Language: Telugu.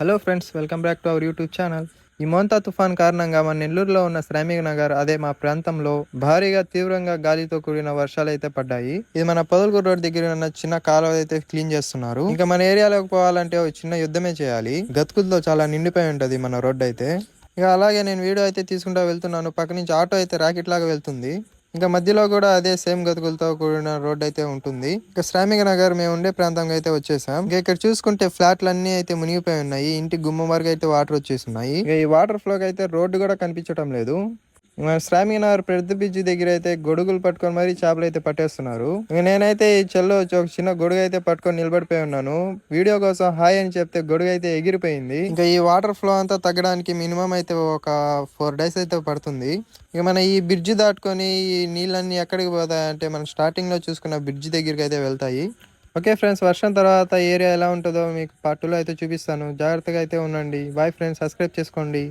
Hello friends welcome back to our YouTube channel ఈ మోంతా తుఫాన్ కారణంగా మన నెల్లూరులో ఉన్న శ్రామిక నగర్ అదే మా ప్రాంతంలో భారీగా తీవ్రంగా గాలితో కూడిన వర్షాలు అయితే పడ్డాయి. ఇది మన పొదలకూరు రోడ్ దగ్గర ఉన్న చిన్న కాలువ అయితే క్లీన్ చేస్తున్నారు. ఇంకా మన ఏరియాలోకి పోవాలంటే ఒక చిన్న యుద్ధమే చేయాలి. గతుకులతో చాలా నిండిపోయి ఉంటుంది మన రోడ్ అయితే. ఇక అలాగే నేను వీడియో అయితే తీసుకుంటా వెళ్తున్నాను. పక్క నుంచి ఆటో అయితే రాకెట్ లాగా వెళ్తుంది. ఇంకా మధ్యలో కూడా అదే సేమ్ గతుకులతో కూడిన రోడ్ అయితే ఉంటుంది. ఇంకా శ్రామిక నగర్ మేము ఉండే ప్రాంతంగా అయితే వచ్చేసాం. ఇంకా ఇక్కడ చూసుకుంటే ఫ్లాట్లు అన్ని అయితే మునిగిపోయి ఉన్నాయి. ఇంటి గుమ్మ వరకు అయితే వాటర్ వచ్చేసి ఉన్నాయి. ఈ వాటర్ ఫ్లోకి అయితే రోడ్డు కూడా కనిపించడం లేదు. మన శ్రామిక నగర్ పెద్ద బ్రిడ్జి దగ్గర అయితే గొడుగులు పట్టుకొని మరి చేపలు అయితే పట్టేస్తున్నారు. ఇక నేనైతే ఈ చెల్లో వచ్చి ఒక చిన్న గొడుగు అయితే పట్టుకొని నిలబడిపోయి ఉన్నాను. వీడియో కోసం హాయ్ అని చెప్తే గొడుగు అయితే ఎగిరిపోయింది. ఇంకా ఈ వాటర్ ఫ్లో అంతా తగ్గడానికి మినిమం అయితే ఒక ఫోర్ డేస్ అయితే పడుతుంది. ఇక మన ఈ బ్రిడ్జి దాటుకొని ఈ నీళ్ళన్నీ ఎక్కడికి పోతాయి అంటే మనం స్టార్టింగ్లో చూసుకున్న బ్రిడ్జి దగ్గరికి అయితే వెళ్తాయి. ఓకే ఫ్రెండ్స్ వర్షం తర్వాత ఏరియా ఎలా ఉంటుందో మీకు పార్టీలో అయితే చూపిస్తాను. జాగ్రత్తగా అయితే ఉండండి. బాయ్ ఫ్రెండ్స్ సబ్స్క్రైబ్ చేసుకోండి.